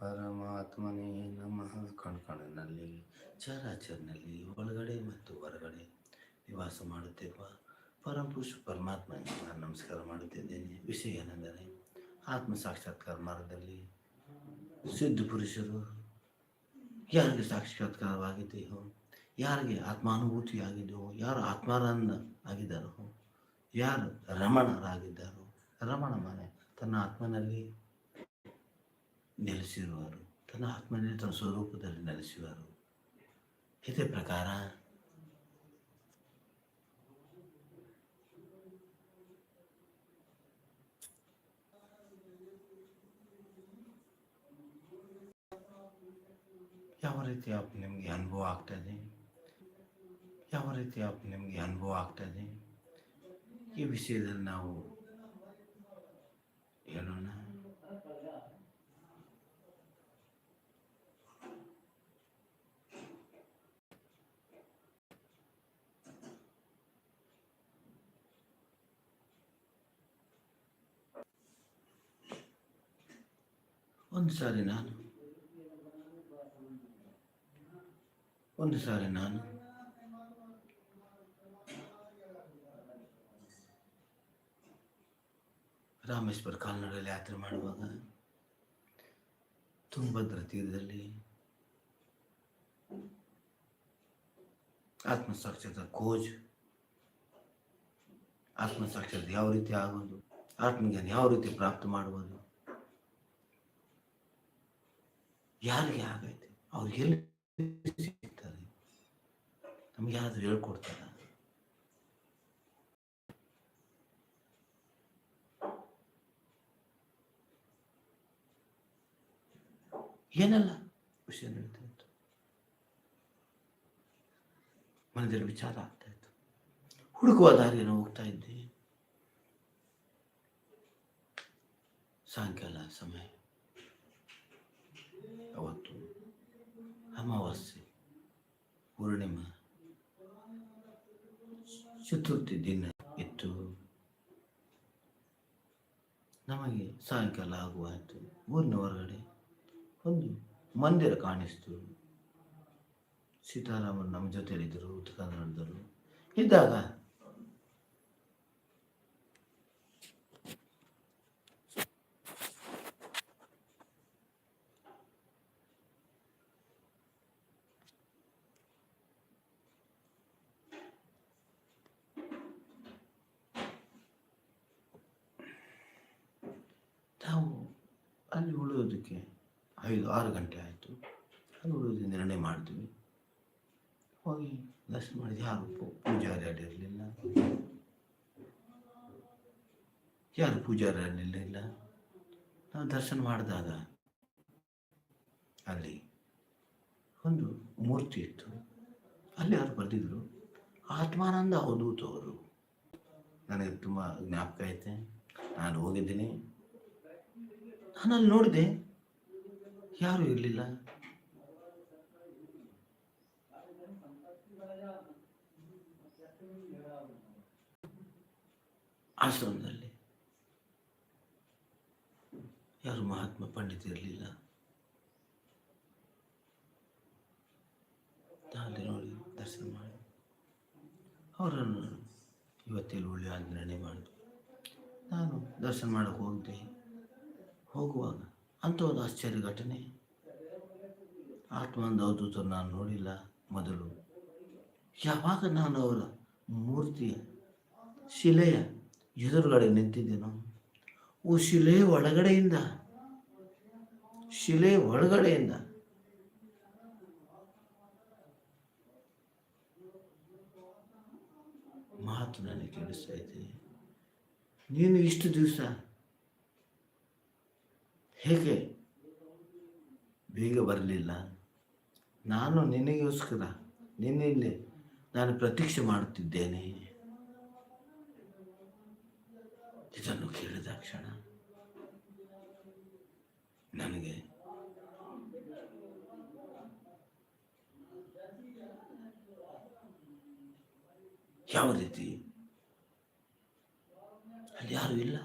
ಪರಮಾತ್ಮನೇ ನಮಃ ಕಣ್ಕಣಿನಲ್ಲಿ ಚರಾಚರನಲ್ಲಿ, ಒಳಗಡೆ ಮತ್ತು ಹೊರಗಡೆ ನಿವಾಸ ಮಾಡುತ್ತಿರುವ ಪರಮಪುರುಷ ಪರಮಾತ್ಮನಿಗೆ ನಾನು ನಮಸ್ಕಾರ ಮಾಡುತ್ತಿದ್ದೇನೆ. ವಿಷಯ ಏನೆಂದರೆ, ಆತ್ಮ ಸಾಕ್ಷಾತ್ಕಾರ ಮಾರ್ಗದಲ್ಲಿ ಸಿದ್ಧ ಪುರುಷರು ಯಾರಿಗೆ ಸಾಕ್ಷಾತ್ಕಾರವಾಗಿದೆಯೋ, ಯಾರಿಗೆ ಆತ್ಮಾನುಭೂತಿ ಆಗಿದೆಯೋ ಯಾರು ಆತ್ಮಾನಂದ ಆಗಿದ್ದಾರೋ ಯಾರು ರಮಣರಾಗಿದ್ದಾರೋ, ರಮಣ ಮನೆ ತನ್ನ ಆತ್ಮನಲ್ಲಿ ನೆಲೆಸಿರುವರು. ತನ್ನ ಆತ್ಮನಲ್ಲಿ ತನ್ನ ಸ್ವರೂಪದಲ್ಲಿ ನೆಲೆಸುವರು ಇದೇ ಪ್ರಕಾರ ಯಾವ ರೀತಿ ಅಪ್ ನಿಮಗೆ ಅನುಭವ ಆಗ್ತದೆ ಯಾವ ರೀತಿ ಅಪ್ ನಿಮಗೆ ಅನುಭವ ಆಗ್ತದೆ ಈ ವಿಷಯದಲ್ಲಿ ನಾವು ಒಂದು ಸಾರಿ ನಾನು. ಒಂದು ಸಾರಿ ನಾನು. ರಾಮೇಶ್ವರ ಕಾಲ್ನಡಲ್ಲಿ ಯಾತ್ರೆ ಮಾಡುವಾಗ ತುಂಗಭದ್ರ ತೀರದಲ್ಲಿ ಆತ್ಮಸಾಕ್ಷರದ ಕೋಜ್ ಆತ್ಮಸಾಕ್ಷರದ ಯಾವ ರೀತಿ ಆಗೋದು, ಆತ್ಮಜ್ಞಾನ ಯಾವ ರೀತಿ ಪ್ರಾಪ್ತ ಮಾಡುವುದು ಯಾರಿಗೆ ಆಗೈತೆ? ಅವ್ರು ಎಲ್ಲಿ ಸಿಗ್ತಾರೆ? ನಮ್ಗೆ ಯಾರಾದ್ರೂ ಹೇಳ್ಕೊಡ್ತಾರ? ಏನೆಲ್ಲ ವಿಷಯ ನಡೀತಾ ಇತ್ತು. ಮನದಲ್ಲಿ ವಿಚಾರ ಆಗ್ತಾ ಇತ್ತು. ಹುಡುಕುವ ದಾರಿಯನ್ನು ಹೋಗ್ತಾ ಇದ್ದೆ. ಸಾಯಂಕಾಲ ಸಮಯ. ಅವತ್ತು ಅಮಾವಾಸ್ಯೆ, ಪೂರ್ಣಿಮಾ, ಚತುರ್ಥಿ ದಿನ ಇತ್ತು. ನಮಗೆ ಸಾಯಂಕಾಲ ಆಗುವಾಯಿತು. ಊರಿನ ಹೊರಗಡೆ ಒಂದು ಮಂದಿರ ಕಾಣಿಸ್ತು. ಸೀತಾರಾಮನ್ ನಮ್ಮ ಜೊತೆಯಲ್ಲಿದ್ದರು ಉತ್ತರ ನಡೆದರು ಇದ್ದಾಗ ನಾವು ಅಲ್ಲಿ ಉಳಿಯೋದಕ್ಕೆ ಐದು, ಆರು ಗಂಟೆ ಆಯಿತು. ಅಲ್ಲಿ ಉಳಿಯೋದು ನಿರ್ಣಯ ಮಾಡ್ತೀವಿ. ಹೋಗಿ ದರ್ಶನ ಮಾಡಿದ ಯಾರು ಪೂಜಾರಿ ಅಲ್ಲಿರಲಿಲ್ಲ ಯಾರು ಪೂಜಾರಿ ಅಲ್ಲಿರಲಿಲ್ಲ ನಾವು ದರ್ಶನ ಮಾಡಿದಾಗ ಅಲ್ಲಿ ಒಂದು ಮೂರ್ತಿ ಇತ್ತು. ಅಲ್ಲಿ ಯಾರು ಬರೆದಿದ್ರು? ಆತ್ಮಾನಂದ ಅವಧೂತ್ ಅವರು ನನಗೆ ತುಂಬ ಜ್ಞಾಪಕ ಐತೆ. ನಾನು ಹೋಗಿದ್ದೀನಿ. ನಾನು ನೋಡಿದೆ ಯಾರು ಇರಲಿಲ್ಲ. ಆಶ್ರಮದಲ್ಲಿ ಯಾರು ಮಹಾತ್ಮ ಪಂಡಿತ ಇರಲಿಲ್ಲ. ಅಲ್ಲಿ ನೋಡಿ ದರ್ಶನ ಮಾಡಿ. ಅವರನ್ನು ಇವತ್ತೇಳು ಒಳ್ಳೆಯ ನಿರ್ಣಯ ಮಾಡಿದ್ರು. ನಾನು ದರ್ಶನ ಮಾಡೋಕ್ಕೆ ಹೋಗಿದ್ದೆ. ಹೋಗುವಾಗ ಅಂಥ ಒಂದು ಆಶ್ಚರ್ಯ ಘಟನೆ ಆತ್ಮಂದ ಅವಧೂತ ನಾನು ನೋಡಿಲ್ಲ ಮೊದಲು. ಯಾವಾಗ ನಾನು ಅವರ ಮೂರ್ತಿಯ ಶಿಲೆಯ ಎದುರುಗಡೆ ನಿಂತಿದ್ದೇನೋ? ಓ ಶಿಲೆ ಒಳಗಡೆಯಿಂದ ಶಿಲೆ ಒಳಗಡೆಯಿಂದ. ಮಾತು ನನಗೆ ಕೇಳಿಸ್ತಾ ಇದ್ದೀನಿ ನೀನು ಇಷ್ಟು ದಿವಸ ಹೇಗೆ? ಬೇಗ ಬರಲಿಲ್ಲ. ನಾನು ನಿನಗೋಸ್ಕರ, ನಿನ್ನಲ್ಲಿ ನಾನು ಪ್ರತೀಕ್ಷೆ ಮಾಡುತ್ತಿದ್ದೇನೆ. ಇದನ್ನು ಕೇಳಿದ ಕ್ಷಣ ನನಗೆ ಯಾವ ರೀತಿ? ಅಲ್ಲಿ ಯಾರು ಇಲ್ಲ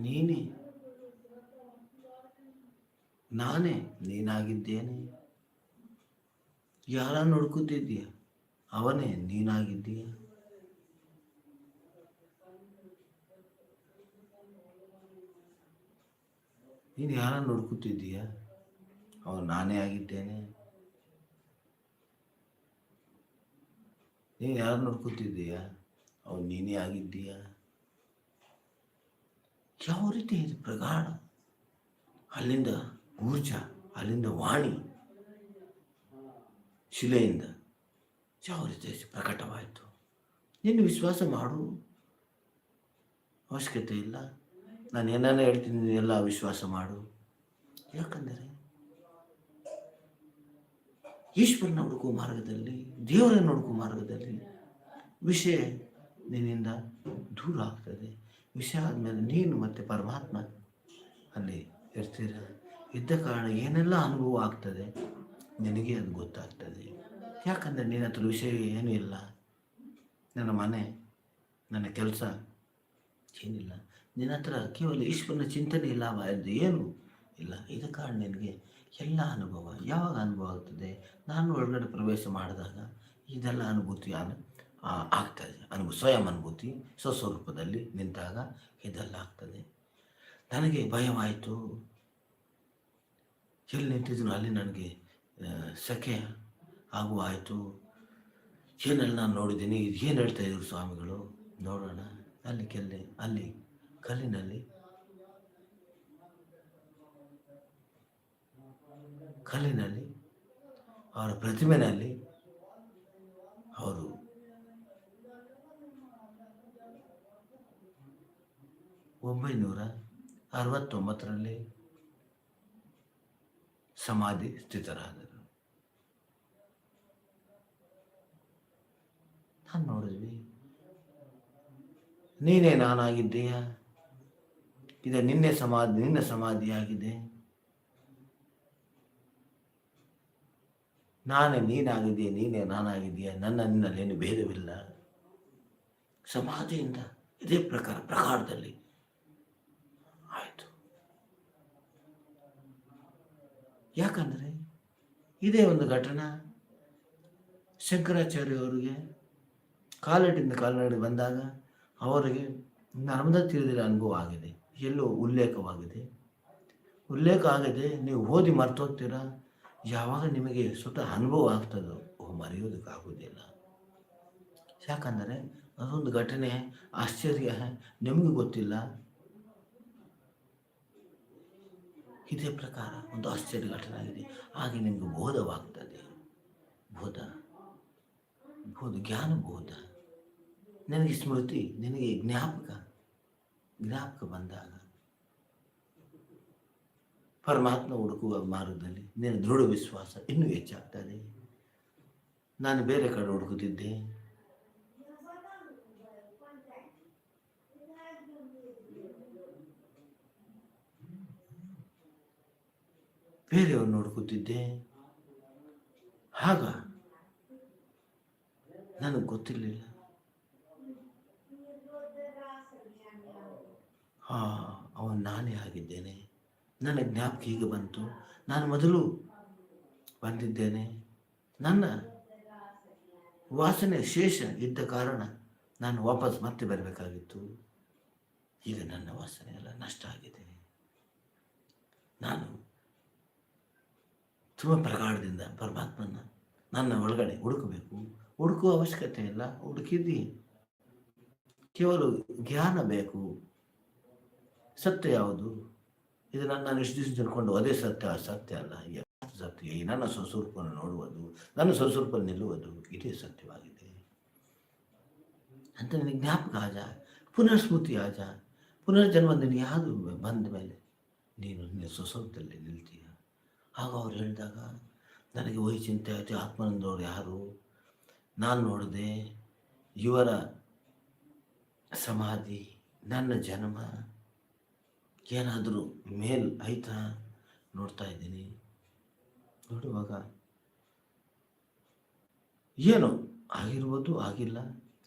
ನೀನೇ ನಾನೇ, ನೀನಾಗಿದ್ದೇನೆ. ಯಾರ ನೋಡ್ಕೊತಿದ್ದೀಯ ಅವನೇ, ನೀನಾಗಿದ್ದೀಯ? ನೀನು ಯಾರ ನೋಡ್ಕೊತಿದ್ದೀಯ ಅವನು ನಾನೇ ಆಗಿದ್ದೇನೆ. ನೀನು ಯಾರ ನೋಡ್ಕೊತಿದ್ದೀಯ ಅವನು ನೀನೇ ಆಗಿದ್ದೀಯ? ಯಾವ ರೀತಿ ಇದು ಪ್ರಗಾಢ? ಅಲ್ಲಿಂದ ಊರ್ಜಾ ಅಲ್ಲಿಂದ ವಾಣಿ ಶಿಲೆಯಿಂದ ಯಾವ ರೀತಿ ಪ್ರಕಟವಾಯಿತು? ನೀನು ವಿಶ್ವಾಸ ಮಾಡು. ಅವಶ್ಯಕತೆ ಇಲ್ಲ. ನಾನು ಏನಾನ ಹೇಳ್ತೀನಿ ಎಲ್ಲ ವಿಶ್ವಾಸ ಮಾಡು. ಯಾಕಂದರೆ ಈಶ್ವರನ ಹುಡುಕುವ ಮಾರ್ಗದಲ್ಲಿ, ದೇವರನ್ನು ಹುಡುಕುವ ಮಾರ್ಗದಲ್ಲಿ ವಿಷಯ ನಿನ್ನಿಂದ ದೂರ ಆಗ್ತದೆ. ವಿಷಯ ಆದಮೇಲೆ ನೀನು ಮತ್ತು ಪರಮಾತ್ಮ ಅಲ್ಲಿ ಇರ್ತೀರ? ಇದ್ದ ಕಾರಣ ಏನೆಲ್ಲ ಅನುಭವ ಆಗ್ತದೆ? ನಿನಗೆ ಅದು ಗೊತ್ತಾಗ್ತದೆ. ಯಾಕಂದರೆ ನಿನ್ನ ಹತ್ರ ವಿಷಯ ಏನೂ ಇಲ್ಲ. ನನ್ನ ಮನೆ, ನನ್ನ ಕೆಲಸ ಏನಿಲ್ಲ. ನಿನ್ನ ಹತ್ರ ಕೇವಲ ಈಶ್ವರನ ಚಿಂತನೆ ಇಲ್ಲ, ಅದು ಏನು ಇಲ್ಲ. ಇದ ಕಾರಣ ನಿನಗೆ ಎಲ್ಲ ಅನುಭವ, ಯಾವಾಗ ಅನುಭವ ಆಗ್ತದೆ? ನಾನು ಒಳಗಡೆ ಪ್ರವೇಶ ಮಾಡಿದಾಗ ಇದೆಲ್ಲ ಅನುಭೂತಿ ಆಗ್ತದೆ. ಅನುಭವ, ಸ್ವಯಂ ಅನುಭೂತಿ, ಸ್ವಸ್ವರೂಪದಲ್ಲಿ ನಿಂತಾಗ ಇದೆಲ್ಲ ಆಗ್ತದೆ. ನನಗೆ ಭಯವಾಯಿತು. ಎಲ್ಲಿ ನಿಂತಿದ್ರು ಅಲ್ಲಿ ನನಗೆ ಸಖೆ ಹಾಗೂ ಆಯಿತು ಏನೆಲ್ಲ ನಾನು ನೋಡಿದ್ದೀನಿ. ಏನು ಹೇಳ್ತಾ ಇದ್ರು ಸ್ವಾಮಿಗಳು? ನೋಡೋಣ. ಅಲ್ಲಿ ಕೆಲ್ಲಿ, ಅಲ್ಲಿ, ಕಲ್ಲಿನಲ್ಲಿ. ಕಲ್ಲಿನಲ್ಲಿ, ಅವರ ಪ್ರತಿಮೆನಲ್ಲಿ ಅವರು ಒಂಬೈನೂರ ಅರವತ್ತೊಂಬತ್ತರಲ್ಲಿ ಸಮಾಧಿ ಸ್ಥಿತರಾದರು. ನಾನು ನೋಡಿದ್ವಿ. ನೀನೇ ನಾನಾಗಿದ್ದೀಯಾ? ಇದು ನಿನ್ನೆ ಸಮಾಧಿ, ನಿನ್ನ ಸಮಾಧಿಯಾಗಿದೆ ನಾನೇ ನೀನಾಗಿದೆಯಾ ನೀನೇ ನಾನಾಗಿದೆಯಾ ನನ್ನ ನಿನ್ನಲ್ಲೇನು ಭೇದವಿಲ್ಲ. ಸಮಾಧಿಯಿಂದ ಇದೇ ಪ್ರಕಾರ, ಪ್ರಕಾರದಲ್ಲಿ ಆಯಿತು ಯಾಕಂದರೆ ಇದೇ ಒಂದು ಘಟನಾ ಶಂಕರಾಚಾರ್ಯ ಅವರಿಗೆ ಕಾಲಡಿಯಿಂದ ಕಾಲ್ನಡಿ ಬಂದಾಗ ಅವರಿಗೆ ನರ್ಮದಾ ತೀರದಲ್ಲಿ ಅನುಭವ ಆಗಿದೆ, ಎಲ್ಲೋ ಉಲ್ಲೇಖವಾಗಿದೆ ಉಲ್ಲೇಖ ಆಗಿದೆ ನೀವು ಓದಿ ಮರ್ತೋಗ್ತೀರಾ? ಯಾವಾಗ ನಿಮಗೆ ಸ್ವತಃ ಅನುಭವ ಆಗ್ತದೋ ಮರೆಯೋದಕ್ಕಾಗೋದಿಲ್ಲ ಯಾಕಂದರೆ ಅದೊಂದು ಘಟನೆ ಆಶ್ಚರ್ಯ, ನಿಮಗೆ ಗೊತ್ತಿಲ್ಲ. ಇದೇ ಪ್ರಕಾರ ಒಂದು ಆಶ್ಚರ್ಯ ಘಟನೆ ಆಗಿದೆ ಹಾಗೆ ನಿಮಗೆ ಬೋಧವಾಗ್ತದೆ. ಬೋಧ. ಬೋಧ, ಜ್ಞಾನ ಬೋಧ. ನಿನಗೆ ಸ್ಮೃತಿ, ನಿನಗೆ ಜ್ಞಾಪಕ ಜ್ಞಾಪಕ ಬಂದಾಗ ಪರಮಾತ್ಮ ಹುಡುಕುವ ಮಾರ್ಗದಲ್ಲಿ ನಿನ್ನ ದೃಢ ವಿಶ್ವಾಸ ಇನ್ನೂ ಹೆಚ್ಚಾಗ್ತದೆ. ನಾನು ಬೇರೆ ಕಡೆ ಹುಡುಕುತ್ತಿದ್ದೆ. ಬೇರೆಯವ್ರನ್ನ ನೋಡ್ಕೋತಿದ್ದೆ. ಆಗ ನನಗೆ ಗೊತ್ತಿರಲಿಲ್ಲ. ಹಾ ಅವನು ನಾನೇ ಆಗಿದ್ದೇನೆ. ನನ್ನ ಜ್ಞಾಪಕ ಹೀಗೆ ಬಂತು. ನಾನು ಮೊದಲು ಬಂದಿದ್ದೇನೆ. ನನ್ನ ವಾಸನೆ ಶೇಷ ಇದ್ದ ಕಾರಣ ನಾನು ವಾಪಸ್ ಮತ್ತೆ ಬರಬೇಕಾಗಿತ್ತು. ಈಗ ನನ್ನ ವಾಸನೆ ಎಲ್ಲ ನಷ್ಟ ಆಗಿದೆ. ನಾನು ತುಂಬ ಪ್ರಗಾಢದಿಂದ ಪರಮಾತ್ಮನ ನನ್ನ ಒಳಗಡೆ ಹುಡುಕಬೇಕು. ಹುಡುಕುವ ಅವಶ್ಯಕತೆ ಇಲ್ಲ. ಹುಡುಕಿದ್ದಿ. ಕೇವಲ ಜ್ಞಾನ ಬೇಕು. ಸತ್ಯ ಯಾವುದು? ಇದು ನನ್ನ ನಾನು ಇಷ್ಟು ದಿವಸ ತಿಳ್ಕೊಂಡು ಅದೇ ಸತ್ಯ ಸತ್ಯ ಅಲ್ಲ. ಸತ್ಯ? ಈ ನನ್ನ ಸ್ವಸ್ವರೂಪವನ್ನು ನೋಡುವುದು, ನನ್ನ ಸ್ವಸ್ವರೂಪ ನಿಲ್ಲುವುದು, ಇದೇ ಸತ್ಯವಾಗಿದೆ. ಅಂತ ನಿನಗೆ ಜ್ಞಾಪಕ ಆಜ ಪುನರ್ಸ್ಮೃತಿ ಆಜ ಪುನರ್ಜನ್ಮ ಯಾವುದು ಬಂದ ಮೇಲೆ? ನೀನು ನಿನ್ನ ಸ್ವಸ್ವರೂಪದಲ್ಲಿ ನಿಲ್ತೀಯ? ಆಗ ಅವ್ರು ಹೇಳಿದಾಗ, ನನಗೆ ವಹಿ ಚಿಂತೆ ಆಯಿತು ಆತ್ಮಾನಂದವ್ರು ಯಾರು? ನಾನು ನೋಡಿದೆ, ಇವರ ಸಮಾಧಿ, ನನ್ನ ಜನ್ಮ, ಏನಾದರೂ ಮೇಲ್ ಆಯ್ತಾ ನೋಡ್ತಾ ಇದ್ದೀನಿ. ನೋಡುವಾಗ, ಏನು ಆಗಿರ್ಬೋದು, ಆಗಿಲ್ಲ.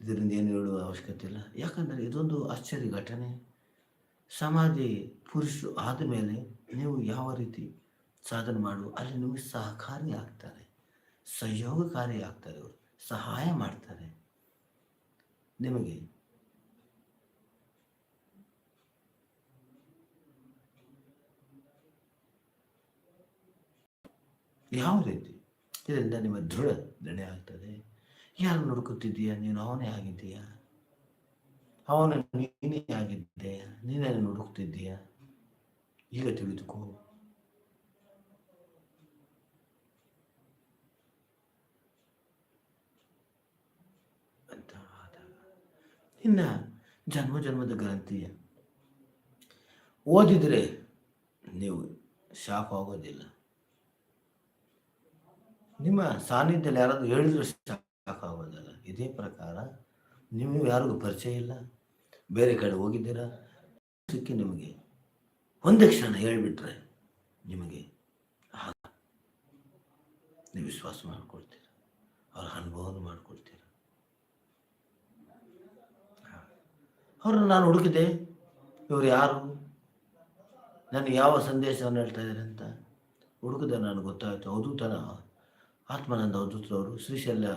ಇದರಿಂದ ಏನು ಹೇಳುವ ಅವಶ್ಯಕತೆ ಇಲ್ಲ. ಯಾಕಂದರೆ ಇದೊಂದು ಆಶ್ಚರ್ಯ ಘಟನೆ. ಸಮಾಧಿ ಪುರುಷರು ಆದ ಮೇಲೆ ನೀವು ಯಾವ ರೀತಿ ಸಾಧನೆ ಮಾಡು ಅಲ್ಲಿ ನಿಮಗೆ ಸಹಕಾರಿ ಆಗ್ತಾರೆ. ಸಹಯೋಗಕಾರಿ ಆಗ್ತಾರೆ ಅವರು. ಸಹಾಯ ಮಾಡ್ತಾರೆ. ನಿಮಗೆ? ಯಾವ ರೀತಿ? ಇದರಿಂದ ನಿಮ್ಮ ದೃಢ ದೃಢ ಆಗ್ತದೆ. ಯಾರು ನೋಡ್ಕೊತಿದ್ದೀಯಾ ನೀನು ಅವನೇ ಆಗಿದ್ದೀಯಾ? ಅವನ ನೀನೇ ಆಗಿದ್ದೀಯಾ? ನೀನೇ ನೋಡ್ಕೊತಿದ್ದೀಯಾ ಈಗ ತಿಳಿದುಕೋ ಅಂತ ಆದಾಗ ಇನ್ನು ಜನ್ಮ ಜನ್ಮದ ಗ್ರಂಥಿಯ ಓದಿದರೆ ನೀವು ಶಾಪ್ ಆಗೋದಿಲ್ಲ. ನಿಮ್ಮ ಸಾನ್ನಿಧ್ಯದಲ್ಲಿ ಯಾರಾದರೂ ಹೇಳಿದ್ರೆ ಹೇಳಿದ್ರು ಆಗೋದಿಲ್ಲ. ಇದೇ ಪ್ರಕಾರ ನೀವು ಯಾರಿಗೂ ಪರಿಚಯ ಇಲ್ಲ. ಬೇರೆ ಕಡೆ ಹೋಗಿದ್ದೀರಾ? ಸಿಕ್ಕಿ ನಿಮಗೆ ಒಂದೇ ಕ್ಷಣ ಹೇಳಿಬಿಟ್ರೆ ನಿಮಗೆ ನೀವು ವಿಶ್ವಾಸ ಮಾಡ್ಕೊಳ್ತೀರ. ಅವ್ರ ಅನುಭವನ ಮಾಡ್ಕೊಳ್ತೀರ. ಅವ್ರನ್ನ ನಾನು ಹುಡುಕಿದೆ. ಇವರು ಯಾರು? ನನಗೆ ಯಾವ ಸಂದೇಶವನ್ನು ಹೇಳ್ತಾ ಇದ್ದಾರೆ ಅಂತ ಹುಡುಕಿದೆ ನನಗೆ ಗೊತ್ತಾಯಿತು. ಅವಧೂತನ ಆತ್ಮಾನಂದ ಅವಧೂತರವರು ಶ್ರೀಶೈಲ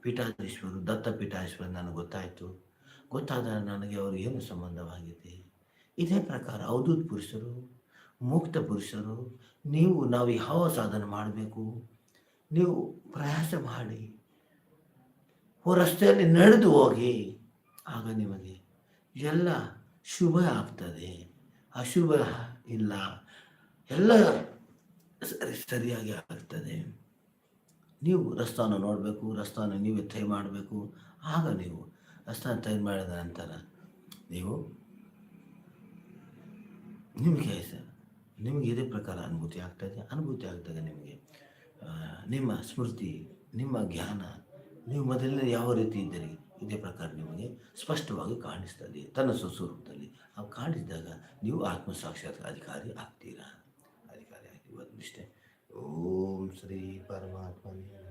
ಪೀಠಾಧೀಶ್ವರು, ದತ್ತ ಪೀಠಾಧೀಶ್ವರು ನನಗೆ ಗೊತ್ತಾಯಿತು. ಗೊತ್ತಾದ ನನಗೆ ಅವರು ಏನು ಸಂಬಂಧವಾಗಿದೆ? ಇದೇ ಪ್ರಕಾರ ಅವಧೂತ ಪುರುಷರು, ಮುಕ್ತ ಪುರುಷರು, ನೀವು, ನಾವು ಯಾವ ಸಾಧನೆ ಮಾಡಬೇಕು? ನೀವು ಪ್ರಯಾಸ ಮಾಡಿ ರಸ್ತೆಯಲ್ಲಿ ನಡೆದು ಹೋಗಿ, ಆಗ ನಿಮಗೆ ಎಲ್ಲ ಶುಭ ಆಗ್ತದೆ, ಅಶುಭ ಇಲ್ಲ, ಎಲ್ಲ ಸರಿ, ಸರಿಯಾಗಿ ಆಗ್ತದೆ. ನೀವು ರಸ್ತಾನ ನೋಡಬೇಕು, ರಸ್ತಾನ ನೀವೇ ತೈ ಮಾಡಬೇಕು. ಆಗ ನೀವು ರಸ್ತಾನ ತೈ ಮಾಡಿದ ನಂತರ ನೀವು ನಿಮಗೆ ನಿಮಗೆ ಇದೇ ಪ್ರಕಾರ ಅನುಭೂತಿ ಆಗ್ತದೆ. ಅನುಭೂತಿ ಆಗ್ತದೆ ನಿಮಗೆ. ನಿಮ್ಮ ಸ್ಮೃತಿ, ನಿಮ್ಮ ಜ್ಞಾನ, ನೀವು ಮೊದಲನೇ ಯಾವ ರೀತಿ ಇದ್ದೀರಿ? ಇದೇ ಪ್ರಕಾರ ನಿಮಗೆ ಸ್ಪಷ್ಟವಾಗಿ ಕಾಣಿಸ್ತದೆ, ತನ್ನ ಸ್ವಸ್ವರೂಪದಲ್ಲಿ. ಅವು ಕಾಣಿಸಿದಾಗ ನೀವು ಆತ್ಮ ಸಾಕ್ಷಾತ್ಕಾರಿ ಆಗ್ತೀರಾ? ಅಧಿಕಾರಿ ಆಗಿ ಇವತ್ತು ಇಷ್ಟೇ ಓಂ ಶ್ರೀ ಪರಮಾತ್ಮನೇ ನಮಃ.